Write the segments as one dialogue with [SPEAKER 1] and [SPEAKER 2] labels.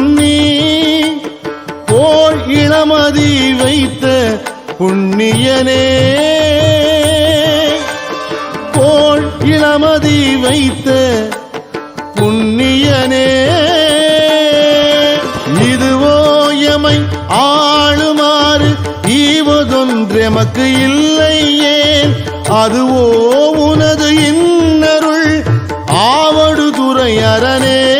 [SPEAKER 1] சென்னி போல் இளமதி வைத்த புண்ணியனே. போல் இளமதி வைத்த புண்ணியனே. இதுவோ எமை ஆளுமாறு ஈவதொன்றெமக்கு இல்லையே அதுவோ உனது இன்னருள் ஆவடு துறை அரணே.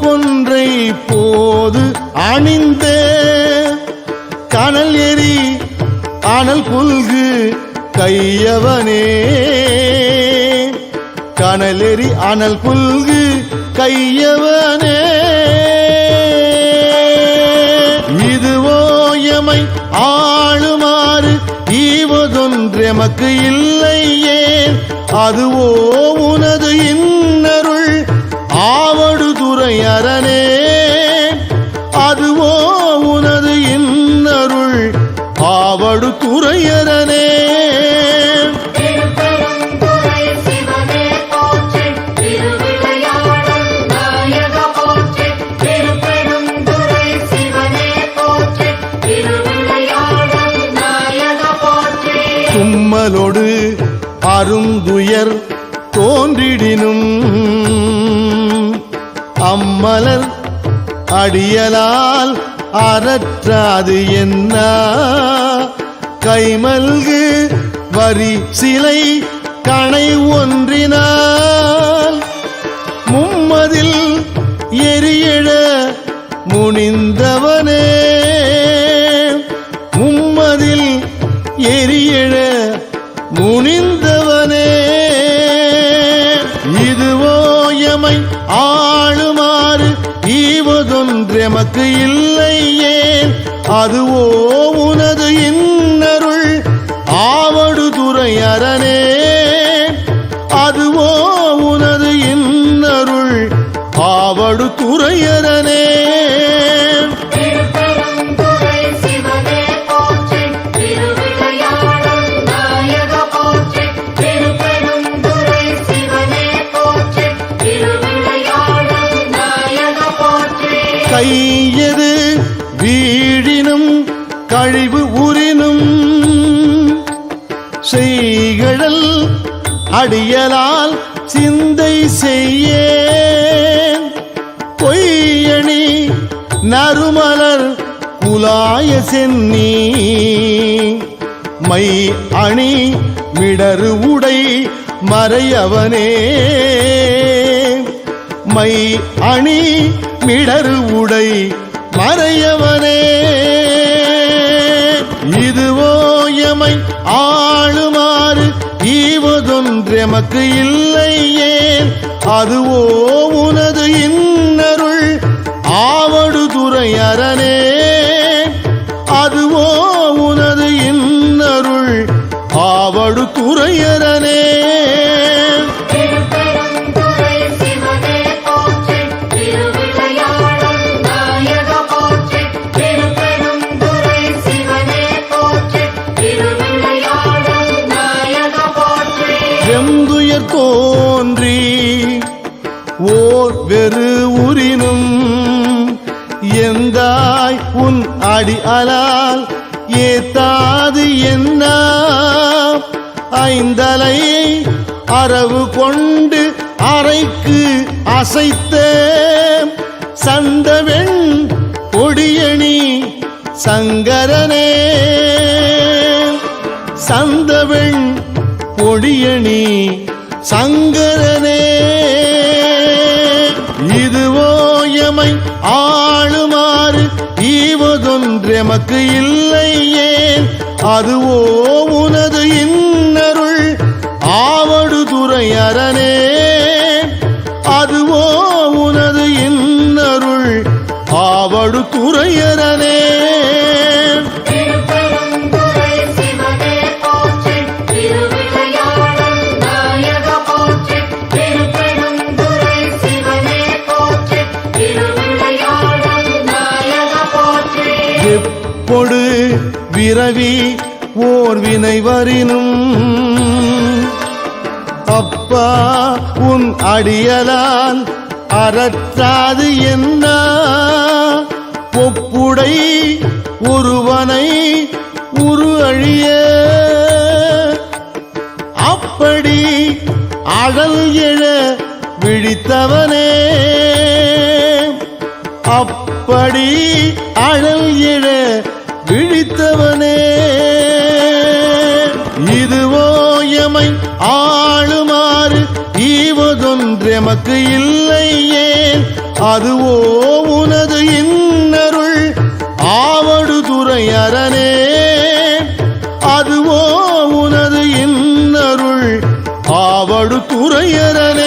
[SPEAKER 1] கொன்றை போது அணிந்த. கனல் எரி அனல் புல்கு கையவனே. கனலெறி அனல் புல்கு கையவனே. இதுவோ எமை ஆளுமாறு ஈவதொன்றெமக்கு இல்லையே. அதுவோ உனது அருந்துயர் தோன்றிடினும். அம்மலர் அடியலால் அறற்றாது என்ன? கைமல்கு வரி சிலை கணை ஒன்றினால். மும்மதில் எரியழ முனிந்தவனே. மும்மதில் எரியழ முனிந்த ஈவதொன்றெமக்கு இல்லையே அதுவோ உனது இன்னருள் அழிவு உரினும் செய்கழல் அடியலால் சிந்தை செய்ய பொய்யணி நறுமலர் குலாய சென்னி மை அணி மிடரு உடை மறையவனே. மை அணி மிடரு உடை மறையவனே. எமை ஆளுமாறு ஈவதொன்றெமக்கு இல்லை ஏன் அதுவோ உனது இன்னருள் பாறைக்கு அசைத்த சந்தவெண் கொடியணி சங்கரனே. சந்தவெண் கொடியணி சங்கரனே. இதுவோ எமை ஆளுமாறு ஈவதொன்றெமக்கு இல்லை ஏன்? அதுவோ உனது இன்னருள் ஆவடு துறை அரணே. கொடு விரவி ஓர் வினை வரினும். அப்பா உன் அடியலால் அறற்றாது என்ன? ஒப்புடை ஒருவனை உரு அழிய. அப்படி அழல் எழ விழித்தவனே. அப்படி அழல் எழ விழித்தவனே. இதுவோ எமை ஆளுமாறு ஈவதொன்றெமக்கு இல்லை ஏன்? அதுவோ உனது இன்னருள் ஆவடு துறை அரணே அதுவோ உனது இன்னருள் ஆவடு துறையரனே.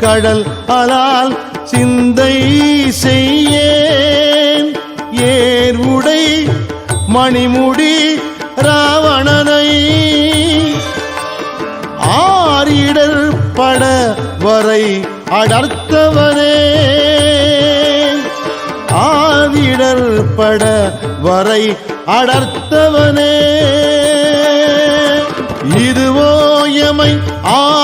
[SPEAKER 1] கடல் அலால் சிந்தை செய்யேன். ஏர் உடை மணிமுடி ராவணனை ஆரிடர் பட வரை அடர்த்தவனே. ஆரிடர் பட வரை அடர்த்தவனே. இதுவோ எமை ஆளுமாறு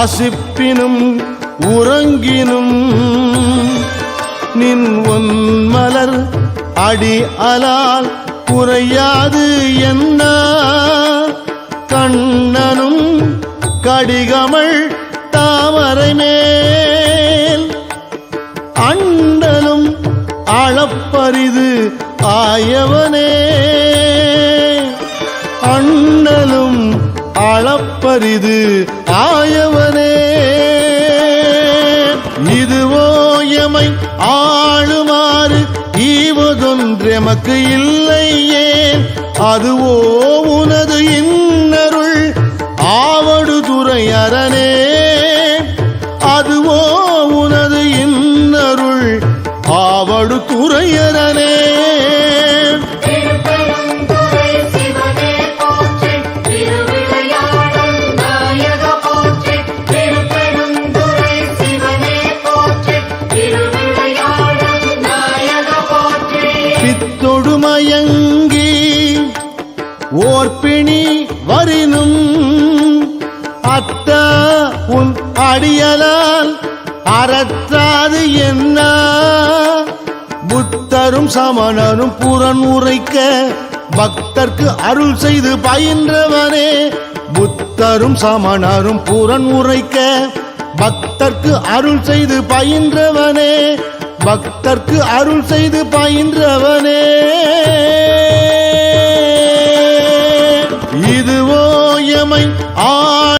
[SPEAKER 1] வாசிப்பினும் உறங்கினும். நின் ஒன்மலர் அடி அலால் குறையாது என்ன? கண்ணனும் கடிகமள் தாமரை மேல். அண்டலும் அளப்பரிது ஆயவனே. அண்ணலும் அளப்பரிது ஆயவனே. எமக்கு இல்லை ஏன் அதுவோ சமணனும் புறன் உரைக்க பக்தர்க்கு அருள் செய்து பயின்றவனே. புத்தரும் சமணரும் புறன் உரைக்க பக்தர்க்கு அருள் செய்து பயின்றவனே. பக்தர்க்கு அருள் செய்து பயின்றவனே. இதுவோ எமை ஆ